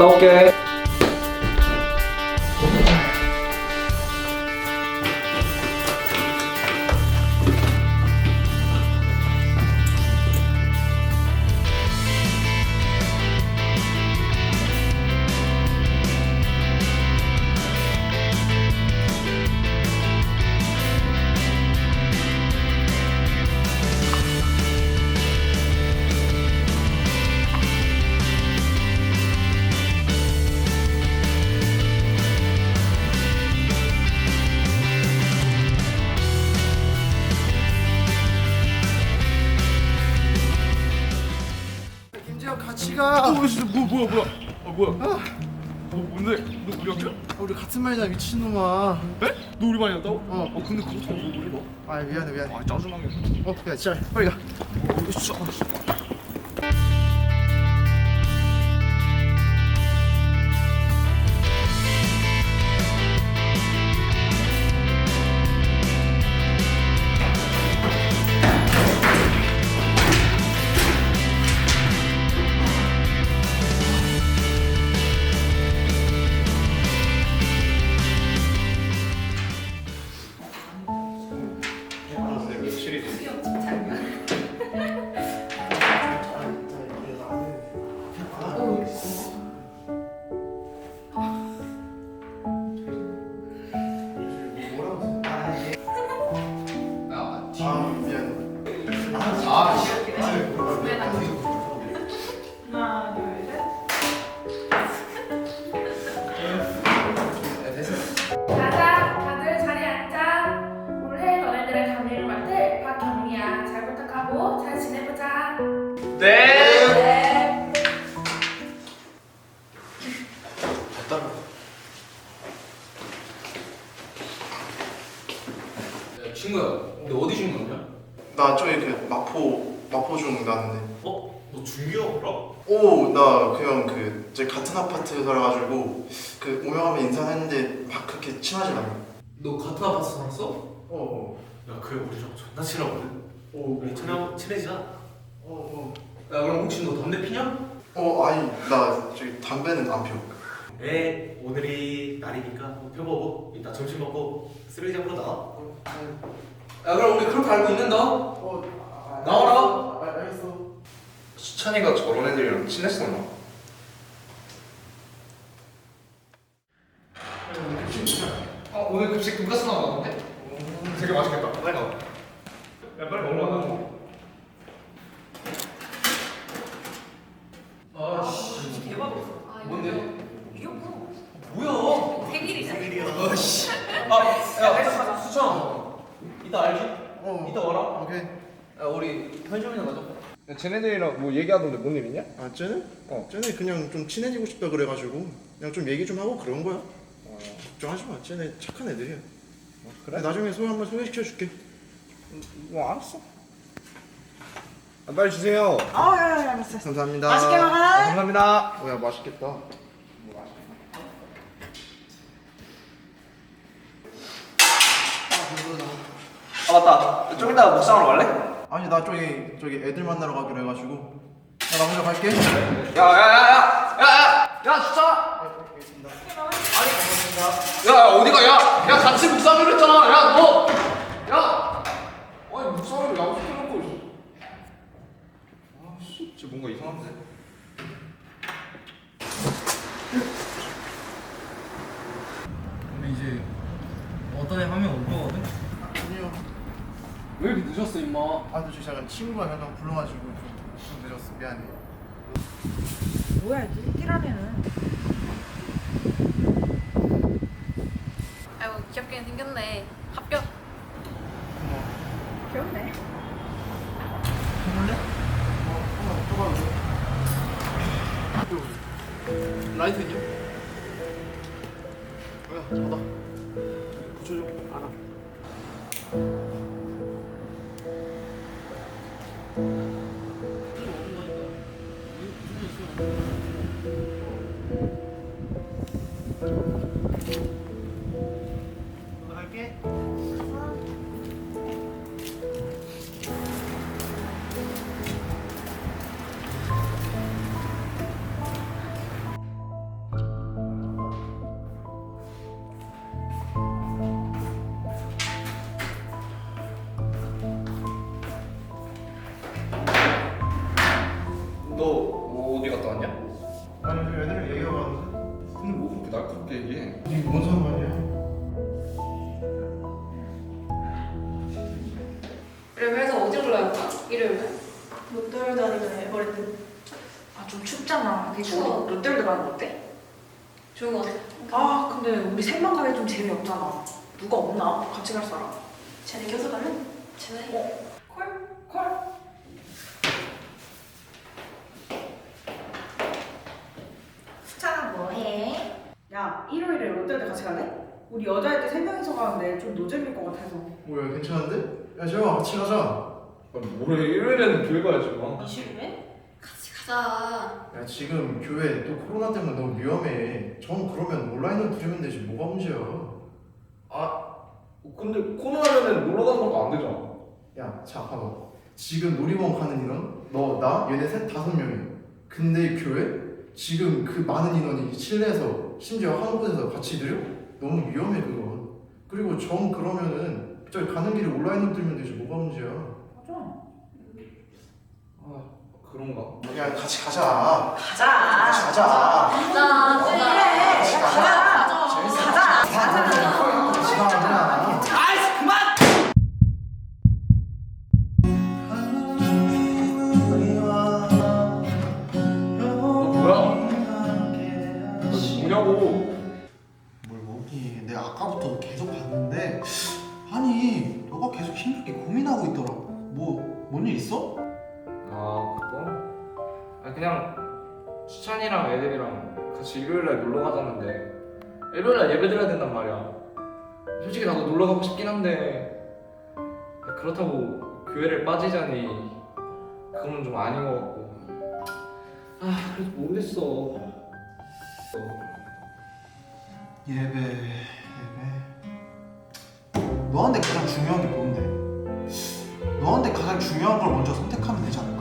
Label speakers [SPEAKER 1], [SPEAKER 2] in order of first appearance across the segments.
[SPEAKER 1] 왔다
[SPEAKER 2] 뭐 뭐야 뭐야? 아 뭐야? 어 뭔데? 너 우리 학교?
[SPEAKER 3] 우리 같은 말이다 미친놈아.
[SPEAKER 2] 에? 너 우리 반이었다고?
[SPEAKER 3] 어.
[SPEAKER 2] 어 근데 그렇다고 너 우리 너?
[SPEAKER 3] 아 미안해 미안해.
[SPEAKER 2] 아 짜증나게.
[SPEAKER 3] 어, 야 진짜 빨리 가.
[SPEAKER 2] 어, 진짜.
[SPEAKER 3] 아 그 저희 같은 아파트 살아가지고 그 오명하면 인사했는데 막 그렇게 친하지 않아.
[SPEAKER 1] 너 같은 아파트 살았어?
[SPEAKER 3] 어,
[SPEAKER 2] 야 그래 우리랑 존나 친하거든.
[SPEAKER 3] 어,
[SPEAKER 2] 우리 친하 친해지자.
[SPEAKER 3] 어,
[SPEAKER 1] 야, 그럼 혹시 너 담배 피냐?
[SPEAKER 3] 어, 어, 아니 나 저기 담배는 안 피워.
[SPEAKER 2] 네 오늘이 날이니까 뭐 펴보고 이따 점심 먹고 쓰레기장으로 나와.
[SPEAKER 1] 야, 그럼 우리 그렇게 알고 있는다.
[SPEAKER 3] 어,
[SPEAKER 1] 나와라.
[SPEAKER 3] 아, 알겠어.
[SPEAKER 4] 수찬이가 저런 애들이랑 친했었나?
[SPEAKER 1] 어, 오늘 급식 돈가스 나왔는데?
[SPEAKER 2] 되게 맛있겠다. 빨리 가. 야 빨리 먹으러 가.
[SPEAKER 1] 아, 씨.
[SPEAKER 5] 대박이다.
[SPEAKER 1] 뭔데?
[SPEAKER 5] 이거
[SPEAKER 1] 뭐야?
[SPEAKER 5] 생일이잖아.
[SPEAKER 1] 아, 씨. 아, 야, 수찬. 이따 알지?
[SPEAKER 3] 어,
[SPEAKER 1] 이따 와라.
[SPEAKER 3] 오케이.
[SPEAKER 1] 야, 우리 편의점이나 가자.
[SPEAKER 4] 야, 쟤네들이랑 뭐 얘기하던데 뭔 일이냐?
[SPEAKER 3] 아, 쟤는?
[SPEAKER 4] 어.
[SPEAKER 3] 쟤네 그냥 좀 친해지고 싶다 그래가지고 그냥 좀 얘기 좀 하고 그런 거야. 어, 걱정하지 마. 쟤네 착한 애들이야.
[SPEAKER 4] 그래?
[SPEAKER 3] 나중에 소개 한번 소개시켜 줄게.
[SPEAKER 4] 뭐 알았어. 아, 빨리 주세요.
[SPEAKER 6] 어, 야, 야, 야, 알았어.
[SPEAKER 3] 감사합니다.
[SPEAKER 6] 맛있게 먹어.
[SPEAKER 4] 아, 감사합니다.
[SPEAKER 3] 뭐야 맛있겠다.
[SPEAKER 1] 아, 맞다. 좀 이따 목상으로 갈래?
[SPEAKER 3] 아니 나 저기 저기 애들 만나러 가기로 해가지고 나, 나 먼저 갈게.
[SPEAKER 1] 야, 야, 야, 야, 야, 야. 야, 야, 어디가? 야, 야, 같이 묵상하기로 했잖아. 야, 너, 야, 아니 묵상을 약속해놓고.
[SPEAKER 4] 아씨, 쟤 뭔가 이상한데?
[SPEAKER 7] 우리 이제 어떤 애 하면 올 거거든?
[SPEAKER 3] 아니요.
[SPEAKER 1] 왜 이렇게 늦었어, 임마?
[SPEAKER 3] 아, 저 잠깐 친구가 잠깐 불러가지고 좀, 좀 늦었어. 미안해.
[SPEAKER 6] 뭐야, 이 띠라네는.
[SPEAKER 8] 아이고 귀엽게 생겼네. 합격.
[SPEAKER 6] 귀엽네.
[SPEAKER 3] 라이트 있냐? 뭐야, 잡아다. 붙여줘. 알아.
[SPEAKER 6] 우리 롯데월드 가는 거 어때?
[SPEAKER 5] 좋은 거 같아
[SPEAKER 6] 아 근데 우리 셋만 가면 좀 재미없잖아. 누가 없나? 같이 갈 사람?
[SPEAKER 5] 쟤네 껴서 가면? 쟤네
[SPEAKER 6] 콜? 콜? 수찬아 뭐해? 야 일요일에 롯데월드 같이 갈래? 우리 여자애들 세 명이서 가는데 좀 노잼일 것 같아서.
[SPEAKER 3] 뭐야 괜찮은데? 야 재영아 같이 가자.
[SPEAKER 1] 아, 뭐래 일요일에는 교회 가야지 뭐.
[SPEAKER 5] 이슈 가자
[SPEAKER 3] 야 지금 교회 또 코로나 때문에 너무 위험해. 전 그러면 온라인으로 들으면 되지 뭐가 문제야?
[SPEAKER 1] 아 근데 코로나면은 놀러 가는 것도 안 되잖아
[SPEAKER 3] 야, 자 봐봐. 지금 놀이공원 가는 인원 너, 나, 얘네 셋 다섯 명이야. 근데 교회 지금 그 많은 인원이 실내에서 심지어 한 곳에서 같이 들여? 너무 위험해 그건. 그리고 전 그러면은 저기 가는 길에 온라인으로 들으면 되지 뭐가 문제야?
[SPEAKER 6] 맞아.
[SPEAKER 1] 아 그런가
[SPEAKER 3] 야 같이 가자.
[SPEAKER 6] 가자.
[SPEAKER 3] 같이 가자.
[SPEAKER 5] 가자
[SPEAKER 6] 그래.
[SPEAKER 5] 그래
[SPEAKER 6] 가자.
[SPEAKER 3] 재밌어.
[SPEAKER 6] 가자. 가자.
[SPEAKER 3] 같이 가자.
[SPEAKER 1] 아이씨 그만! 너 뭐야? 너 뭐냐고
[SPEAKER 9] 뭘 뭐니? 내가 아까부터 계속 봤는데 아니 너가 계속 힘들게 고민하고 있더라. 뭐뭔 일 있어?
[SPEAKER 4] 아 그거? 아 그냥 수찬이랑 애들이랑 같이 일요일날 놀러 가자는데 일요일날 예배 드려야 된단 말이야 솔직히 나도 놀러 가고 싶긴 한데 그렇다고 교회를 빠지자니 그건 좀 아닌 것 같고 아 그래도 모르겠어
[SPEAKER 9] 예배 예배. 너한테 가장 중요한 게 뭔데? 너한테 가장 중요한 걸 먼저 선택하면 않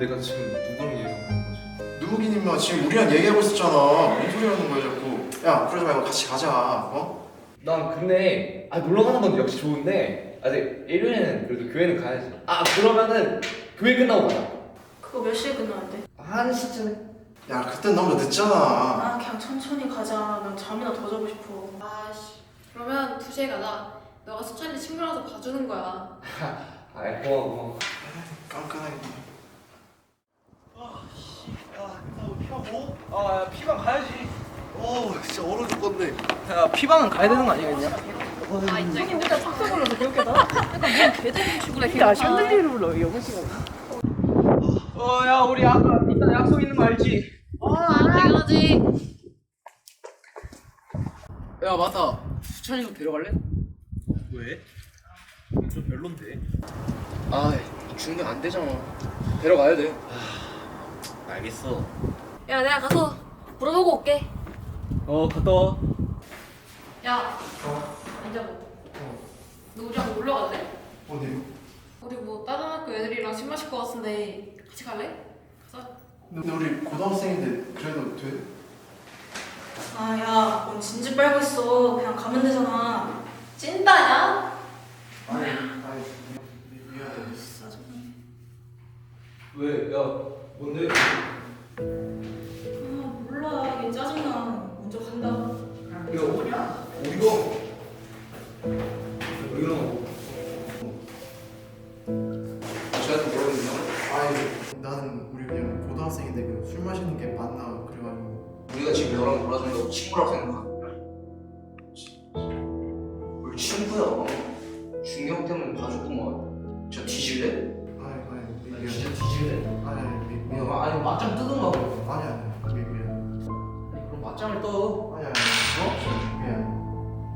[SPEAKER 9] 내가
[SPEAKER 4] 지금 누구랑 얘기하는 거지?
[SPEAKER 3] 누구긴 임마 지금 우리랑 얘기하고 있었잖아. 뭔 소리 하는 거야 자꾸. 야 그러지 말고 같이 가자. 어?
[SPEAKER 4] 난 근데 아 놀러 가는 건 역시 좋은데 아직 일요일에는 그래도 교회는 가야지 아 그러면은 교회 끝나고 가자
[SPEAKER 5] 그거 몇 시에 끝나는데?
[SPEAKER 4] 한 시쯤에
[SPEAKER 3] 야 그땐 너무 늦잖아.
[SPEAKER 5] 아 그냥 천천히 가자 난 잠이나 더 자고 싶어 아씨 그러면 2시에 가자 너가 수찬이 친구라서 봐주는 거야
[SPEAKER 4] 아이 고마워 고마워
[SPEAKER 3] 깐깐하게.
[SPEAKER 7] 아, 야, 피방 가야지. 어, 진짜 얼어 죽겠네. 야, 피방은 가야 되는 거 아니겠냐?
[SPEAKER 5] 아 인정 인정 혼자 탁 불러서 그렇게다 약간 뭔 개들 치고 그래 야 샹들리를 불러 영어 시간
[SPEAKER 7] 어, 야, 우리 아까 이따 약속 있는 거 알지?
[SPEAKER 5] 아 당연하지
[SPEAKER 1] 야 맞다 수찬이도 데려갈래?
[SPEAKER 7] 왜? 좀 별론데.
[SPEAKER 1] 아 중간 안 되잖아 데려가야 돼
[SPEAKER 7] 알겠어.
[SPEAKER 5] 야 내가 가서 물어보고 올게
[SPEAKER 7] 어, 갔다 와.
[SPEAKER 5] 야 앉아보 너 우리랑 놀러 갈래?
[SPEAKER 3] 어디?
[SPEAKER 5] 우리 뭐 다른 학교 애들이랑 술 마실 것 같은데 같이 갈래? 가자
[SPEAKER 3] 근데 우리 고등학생인데 그래도 돼?
[SPEAKER 5] 아야 넌 진지 빨고 있어 그냥 가면 되잖아 찐따냐?
[SPEAKER 3] 아니 아니 미- 미안해.
[SPEAKER 4] 왜? 야 뭔데?
[SPEAKER 1] 놀아준다고 친구라고 생각하는 거야? 뭘 친구야 중경 때문에 봐줬구만 저 뒤질래?
[SPEAKER 3] 아니 아니 미-
[SPEAKER 1] 아니,
[SPEAKER 3] 미안해.
[SPEAKER 1] 진짜 뒤질래?
[SPEAKER 3] 아니 아니 미- 미안해.
[SPEAKER 1] 야, 아니 맞짱 뜨든가 그럼
[SPEAKER 3] 아니 아니 미- 미안해.
[SPEAKER 1] 아니 그럼 맞짱을 떠
[SPEAKER 3] 아니 아니 어? 미안해.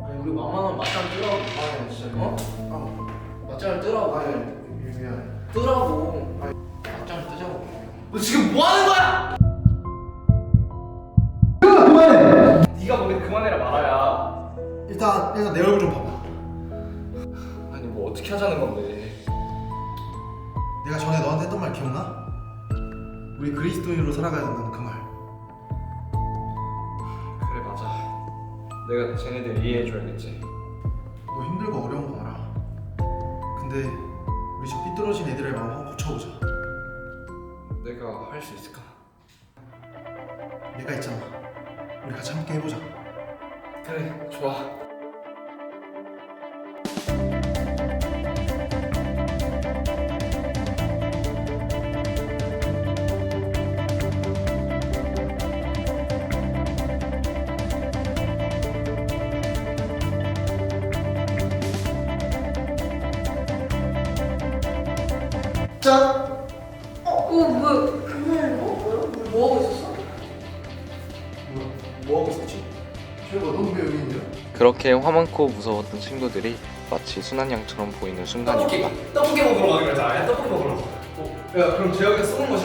[SPEAKER 1] 아니 우리 만만한 맞짱 뜨라고
[SPEAKER 3] 아니 아니 진짜
[SPEAKER 1] 어?
[SPEAKER 3] 미안해. 아
[SPEAKER 1] 맞짱을 뜨라고
[SPEAKER 3] 아니 아니 미- 미안해.
[SPEAKER 1] 뜨라고
[SPEAKER 3] 아니.
[SPEAKER 1] 맞짱을 뜨자고 너 지금 뭐 하는 거야?
[SPEAKER 9] 일단 일단 내 얼굴 좀 봐봐.
[SPEAKER 4] 아니 뭐 어떻게 하자는 건데
[SPEAKER 9] 내가 전에 너한테 했던 말 기억나? 우리 그리스도인으로 살아가야 된다는 그 말.
[SPEAKER 4] 내가 쟤네들 이해해줘야겠지.
[SPEAKER 9] 너 힘들고 어려운 거 알아. 근데 우리 저 삐뚤어진 애들의 마음 한번 고쳐보자.
[SPEAKER 4] 내가 할 수 있을까?
[SPEAKER 9] 내가 있잖아. 우리 같이 함께 해보자.
[SPEAKER 4] 그래, 좋아.
[SPEAKER 3] 짠!
[SPEAKER 5] 어 뭐야? 그날 뭐 뭐야? 뭐 하고 있었어?
[SPEAKER 3] 뭐야? 뭐 하고 있었지? 최고 너왜 여기 있냐?
[SPEAKER 10] 그렇게 화 많고 무서웠던 친구들이 마치 순한 양처럼 보이는 순간이었다.
[SPEAKER 2] 떡볶이 먹으러 가기로 했잖아. 야, 떡볶이 먹으러.
[SPEAKER 1] 야 그럼 재혁이가 쏘는 거지?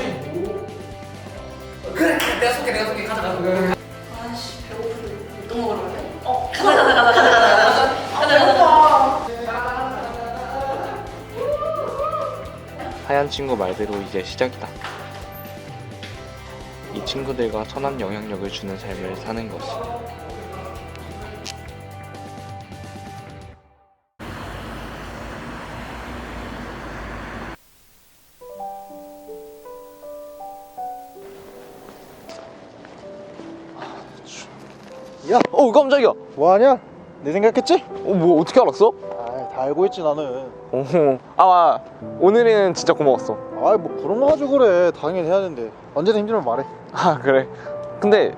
[SPEAKER 2] 그래, 내가 쏠게, 내가 쏠게. 가자, 가자.
[SPEAKER 10] 하얀 친구 말대로 이제 시작이다. 이 친구들과 선한 영향력을 주는 삶을 사는 것이.
[SPEAKER 11] 야,
[SPEAKER 10] 어 깜짝이야.
[SPEAKER 11] 뭐하냐? 내 생각했지?
[SPEAKER 10] 어 뭐 어떻게 알았어?
[SPEAKER 11] 알고 있지 나는.
[SPEAKER 10] 어, 아 오늘은 진짜 고마웠어.
[SPEAKER 11] 아이 뭐 그런 거 가지고 그래. 당연히 해야 되는데. 언제든 힘들면 말해.
[SPEAKER 10] 아 그래. 근데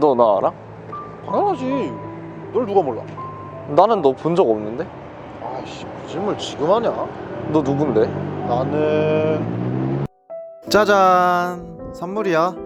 [SPEAKER 10] 너 나 알아?
[SPEAKER 11] 당연하지. 널 누가 몰라?
[SPEAKER 10] 나는 너 본 적 없는데?
[SPEAKER 11] 아이씨, 그 질문 지금 하냐?
[SPEAKER 10] 너 누군데?
[SPEAKER 11] 나는 짜잔 선물이야.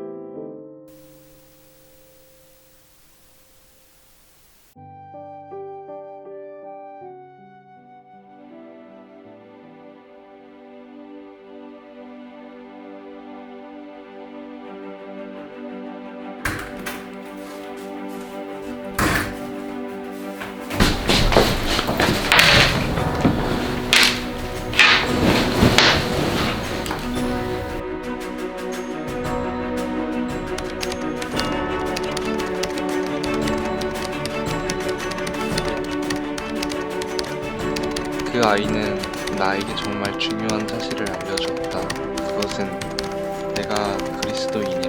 [SPEAKER 10] 그 아이는 나에게 정말 중요한 사실을 알려주었다. 그것은 내가 그리스도인이